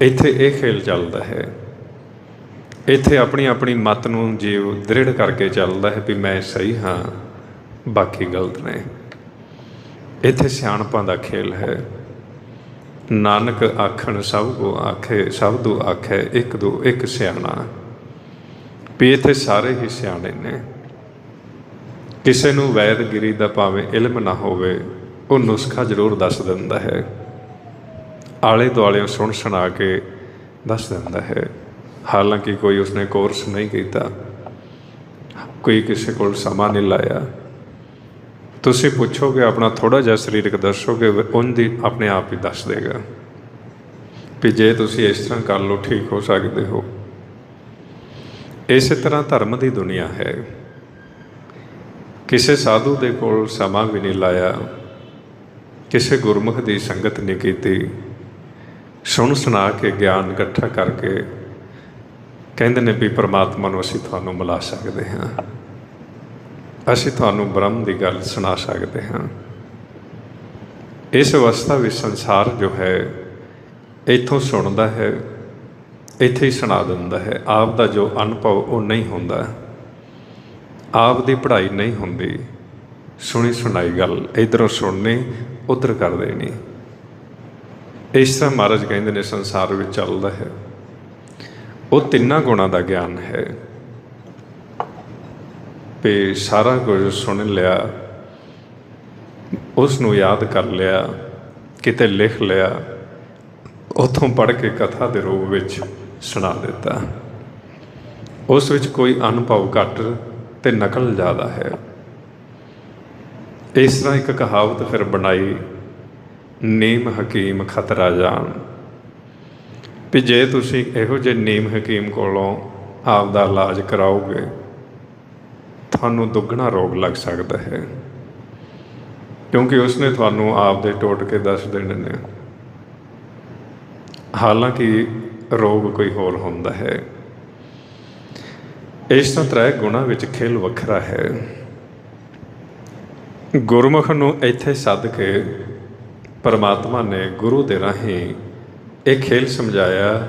ਇੱਥੇ ਇਹ ਖੇਲ ਚੱਲਦਾ ਹੈ। ਇੱਥੇ ਆਪਣੀ ਆਪਣੀ ਮਤ ਨੂੰ ਜੀਵ ਦ੍ਰਿੜ ਕਰਕੇ ਚੱਲਦਾ ਹੈ ਵੀ ਮੈਂ ਸਹੀ ਹਾਂ, ਬਾਕੀ ਗਲਤ ਨੇ। ਇੱਥੇ ਸਿਆਣਪਾਂ ਦਾ ਖੇਲ ਹੈ। ਨਾਨਕ ਆਖਣ ਸਭ ਕੋ ਆਖੇ, ਸਭ ਦੋ ਆਖੇ, ਇੱਕ ਦੋ, ਇੱਕ ਸਿਆਣਾ। ਵੀ ਇੱਥੇ ਸਾਰੇ ਹੀ ਸਿਆਣੇ ਨੇ। ਕਿਸੇ ਨੂੰ ਵੈਦਗਿਰੀ ਦਾ ਭਾਵੇਂ ਇਲਮ ਨਾ ਹੋਵੇ, ਉਹ ਨੁਸਖਾ ਜ਼ਰੂਰ ਦੱਸ ਦਿੰਦਾ ਹੈ। ਆਲੇ ਦੁਆਲੇ ਸੁਣ ਸੁਣਾ ਕੇ ਦੱਸ ਦਿੰਦਾ ਹੈ। ਹਾਲਾਂਕਿ ਕੋਈ ਉਸਨੇ ਕੋਰਸ ਨਹੀਂ ਕੀਤਾ। ਕੋਈ ਕਿਸੇ ਕੋਲ ਸਮਾਂ ਨਹੀਂ ਲਾਇਆ। ਤੁਸੀਂ ਪੁੱਛੋਗੇ, ਆਪਣਾ ਥੋੜਾ ਜਿਹਾ ਸਰੀਰਕ ਦੱਸੋਗੇ ਉਹਦੀ ਆਪਣੇ ਆਪ ਹੀ ਦੱਸ ਦੇਗਾ ਵੀ ਜੇ ਤੁਸੀਂ ਇਸ ਤਰ੍ਹਾਂ ਕਰ ਲਓ, ਠੀਕ ਹੋ ਸਕਦੇ ਹੋ। ਇਸੇ ਤਰ੍ਹਾਂ ਧਰਮ ਦੀ ਦੁਨੀਆ ਹੈ। ਕਿਸੇ ਸਾਧੂ ਦੇ ਕੋਲ ਸਮਾਂ ਵੀ ਨਹੀਂ ਲਾਇਆ। ਕਿਸੇ ਗੁਰਮੁਖ ਦੀ ਸੰਗਤ ਨਹੀਂ ਕੀਤੀ। ਸੁਣ ਸੁਣਾ ਕੇ ਗਿਆਨ ਇਕੱਠਾ ਕਰਕੇ ਕਹਿੰਦੇ ਨੇ ਵੀ ਪ੍ਰਮਾਤਮਾ ਨੂੰ ਅਸੀਂ ਤੁਹਾਨੂੰ ਮਿਲਾ ਸਕਦੇ ਹਾਂ। ਅਸੀਂ ਤੁਹਾਨੂੰ ਬ੍ਰਹਮ ਦੀ ਗੱਲ ਸੁਣਾ ਸਕਦੇ ਹਾਂ। ਇਸ ਅਵਸਥਾ ਵਿੱਚ ਸੰਸਾਰ ਜੋ ਹੈ, ਇੱਥੋਂ ਸੁਣਦਾ ਹੈ, ਇੱਥੇ ਹੀ ਸੁਣਾ ਦਿੰਦਾ ਹੈ। ਆਪ ਦਾ ਜੋ ਅਨੁਭਵ ਉਹ ਨਹੀਂ ਹੁੰਦਾ। ਆਪ ਦੀ ਪੜ੍ਹਾਈ ਨਹੀਂ ਹੁੰਦੀ। ਸੁਣੀ ਸੁਣਾਈ ਗੱਲ, ਇਧਰੋਂ ਸੁਣਨੀ, ਉਧਰ ਕਰ ਦੇਣੀ। ਇਸ ਤਰ੍ਹਾਂ ਮਹਾਰਾਜ ਕਹਿੰਦੇ ਨੇ, ਸੰਸਾਰ ਵਿੱਚ ਚੱਲਦਾ ਹੈ। ਉਹ ਤਿੰਨਾਂ ਗੁਣਾਂ ਦਾ ਗਿਆਨ ਹੈ। ਵੀ ਸਾਰਾ ਕੁਝ ਸੁਣ ਲਿਆ ਉਸ ਨੂੰ ਯਾਦ ਕਰ ਲਿਆ, ਕਿਤੇ ਲਿਖ ਲਿਆ, ਉਥੋਂ ਪੜ੍ਹ ਕੇ ਕਥਾ ਦੇ ਰੂਪ ਵਿੱਚ ਸੁਣਾ ਦਿੱਤਾ। ਉਸ ਵਿੱਚ ਕੋਈ ਅਨੁਭਵ ਘੱਟ ਤੇ ਨਕਲ ਜ਼ਿਆਦਾ ਹੈ। ਇਸ ਤਰ੍ਹਾਂ ਇੱਕ ਕਹਾਵਤ ਫਿਰ ਬਣਾਈ ਨੀਮ ਹਕੀਮ ਖਤਰਾ ਜਾਣ ਵੀ ਜੇ ਤੁਸੀਂ ਇਹੋ ਜਿਹੇ ਨੀਮ ਹਕੀਮ ਕੋਲੋਂ ਆਪ ਦਾ ਇਲਾਜ ਕਰਾਓਗੇ, ਤੁਹਾਨੂੰ ਦੁੱਗਣਾ ਰੋਗ ਲੱਗ ਸਕਦਾ ਹੈ। ਕਿਉਂਕਿ ਉਸਨੇ ਤੁਹਾਨੂੰ ਆਪ ਦੇ ਟੋਟਕੇ ਦੱਸ ਦੇਣੇ ਨੇ। ਹਾਲਾਂਕਿ ਰੋਗ ਕੋਈ ਹੋਰ ਹੁੰਦਾ ਹੈ। ਇਸ ਤੋਂ ਤਰੇ ਗੁਣਾ ਵਿੱਚ ਖੇਲ ਵੱਖਰਾ ਹੈ। ਗੁਰਮੁਖ ਨੂੰ ਇੱਥੇ ਸੱਦ ਕੇ ਪਰਮਾਤਮਾ ਨੇ ਗੁਰੂ ਦੇ ਰਾਹੀਂ ਇਹ ਖੇਲ ਸਮਝਾਇਆ।